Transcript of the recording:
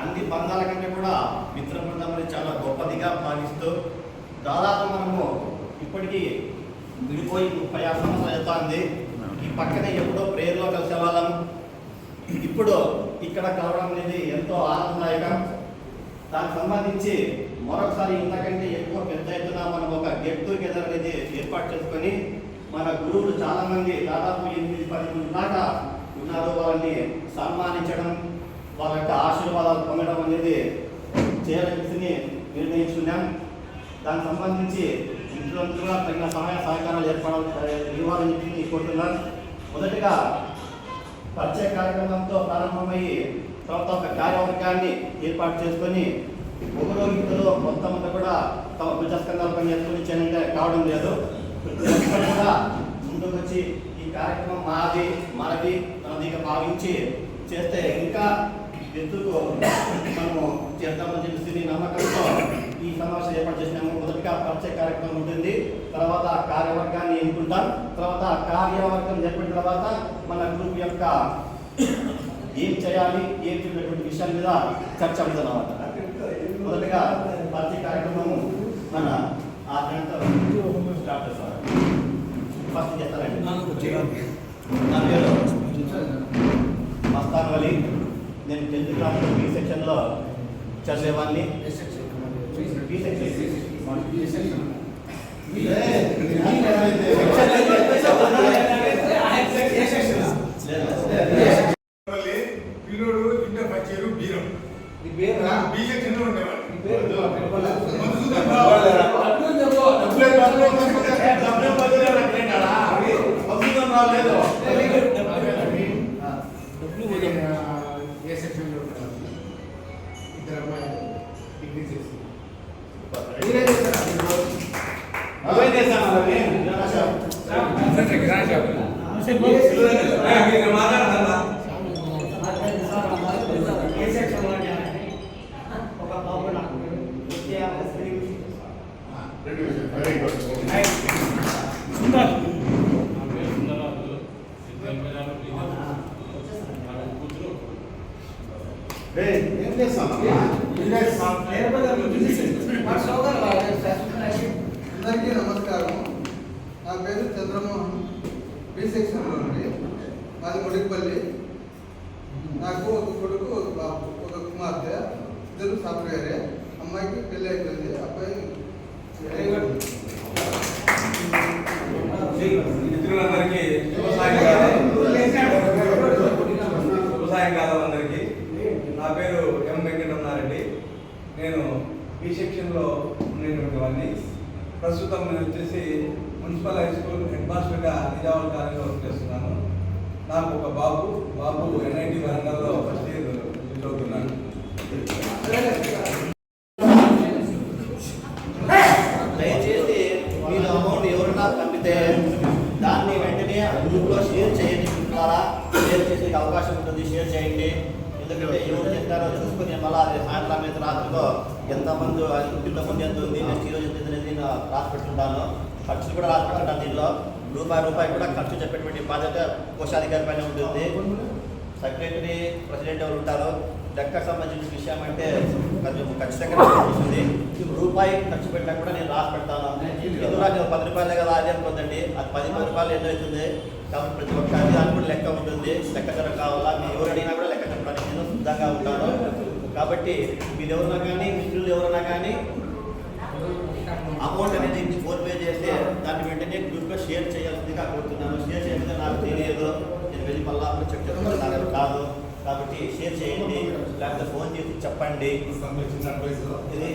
అన్ని బంధాల కంటే కూడా మిత్ర బృందం అనేది చాలా గొప్పదిగా భావిస్తూ దాదాపు మనము ఇప్పటికీ విడిపోయి ముప్పై ఆరు సంవత్సరాలు అవుతుంది ఈ పక్కనే ఎప్పుడో ప్రేయర్లో కలిసే వాళ్ళం ఇప్పుడు ఇక్కడ కలవడం అనేది ఎంతో ఆనందదాయకం. దానికి సంబంధించి మరొకసారి ఇంతకంటే ఎక్కువ పెద్ద ఎత్తున మనం ఒక గెట్ టుగెదర్ అనేది ఏర్పాటు చేసుకొని మన గురువులు చాలామంది దాదాపు ఎనిమిది పది మంది దాకా ఉన్నారు. వాళ్ళని సన్మానించడం వాళ్ళ యొక్క ఆశీర్వాదాలు పొందడం అనేది చేయాలని నిర్ణయించుకున్నాం. దానికి సంబంధించి ఇంట్లో కూడా తగిన సహాయ సహకారాలు ఏర్పడాలి ఇవ్వాలని చెప్పి కోరుతున్నాను మొదటిగా పరిచయ కార్యక్రమంతో ప్రారంభమయ్యి తర్వాత ఒక కార్యవర్గాన్ని ఏర్పాటు చేసుకొని ఉపరోగితులు మొత్తం అంతా కూడా తమ భుజస్కంధాల పని చేయనంటే కావడం లేదు. కూడా ముందుకు వచ్చి ఈ కార్యక్రమం మాది మనది మనదిగా భావించి చేస్తే ఇంకా ఎత్తుకు మనము చేద్దామని చెప్పేసి నమ్మకంతో ఈ సమావేశం ఏర్పాటు చేసినాము. మొదటిగా పరిచయ కార్యక్రమం ఉంటుంది. తర్వాత ఆ కార్యవర్గాన్ని ఎన్నుకుంటాం. తర్వాత ఆ కార్యవర్గం ఏర్పడిన తర్వాత మన గ్రూప్ యొక్క ఏం చేయాలి ఏం చేయటువంటి విషయాల మీద చర్చ ఉంటుంది అన్నమాట. మొదటిగా పరిచయ కార్యక్రమము మన ఆ స్టార్ట్ చేస్తారు ఫస్ట్ చేస్తారండి? మస్తాన్ వలి నేను టెన్త్ క్లాస్లో బి సెక్షన్లో చదివేవాడిని బి సెక్షన్ లేదు మళ్ళీ పిల్లోడు ఇంటర్ పచ్చేరు బీరం బీ సెక్షన్లో ఉండేవాడు మధుసూదన్ రావు. డబ్బులే డబ్బులే ఇద్దరు అమ్మాయిలు డిగ్రీ చేసి రెండు విషయాలు. Very good. ఏం చేస్తాం అందరికీ నమస్కారం నా పేరు చంద్రమోహన్ బి సెక్షన్లో ఉంది మాది ముడిపల్లి నాకు ఒక కొడుకు ఒక బాబు ఒక కుమార్తె ఇద్దరు సాఫ్ట్వేరే అమ్మాయికి పెళ్ళి అయిపోయింది అబ్బాయి మిత్రులందరికీ శుభ సాయంకాలం శుభ సాయంకాలం నేను బి సెక్షన్లో ఉండేటువంటి వాడిని ప్రస్తుతం నేను వచ్చేసి మున్సిపల్ హై స్కూల్ హెడ్ మాస్టర్గా నిజామాబాద్ కాలేజీలో వర్క్ చేస్తున్నాను. నాకు ఒక బాబు బాబు ఎన్ఐటి వరంగల్లో ఫస్ట్ ఇయర్ చదువుతున్నాను దయచేసి మీరు అమౌంట్ ఎవరైనా పంపితే దాన్ని వెంటనే గ్రూప్లో షేర్ చేయండి ద్వారా షేర్ చేసే అవకాశం ఉంటుంది షేర్ చేయండి. ఎందుకంటే ఎవరు చెప్తారో చూసుకుని మళ్ళీ అది సాయంత్రం అయితే రాత్రిలో ఎంతమంది ఇంతమంది ఎంత ఉంది నెక్స్ట్ ఈరోజు ఎంత అనేది నేను రాసి పెట్టుకుంటాను ఖర్చులు కూడా రాసి పెట్టుకుంటాను దీనిలో రూపాయి రూపాయి కూడా ఖర్చు చెప్పేటువంటి బాధ్యత కోశాధికారి పైన ఉంటుంది. సెక్రటరీ ప్రెసిడెంట్ ఎవరు ఉంటారో లెక్క సంబంధించిన విషయం అంటే కొంచెం ఖచ్చితంగా ఉంటుంది రూపాయి ఖర్చు పెట్టినా కూడా నేను రాసి పెడతాను ఎదురా నేను పది రూపాయలే కదా అది అనుకోదండి. అది పది పది రూపాయలు ఎన్నో అవుతుంది. కాబట్టి ప్రతి ఒక్క దానికి కూడా లెక్క ఉంటుంది. లెక్క జర కావాలా? మీరు ఎవరు అడిగినా కూడా సిద్ధంగా ఉంటాను కాబట్టి మీరు ఎవరైనా కానీ మిత్రులు ఎవరైనా కానీ అమౌంట్ అనేది ఫోన్ పే చేస్తే దాన్ని వెంటనే గ్రూప్లో షేర్ చేయాల్సిందిగా కోరుతున్నాను. షేర్ చేయకపోతే నాకు తెలియదు. నేను వెళ్ళి మళ్ళా అప్పుడు చెక్ చేసుకుంటాను. కాదు. కాబట్టి షేర్ చేయండి. లేకపోతే ఫోన్ చేసి చెప్పండి. ఇది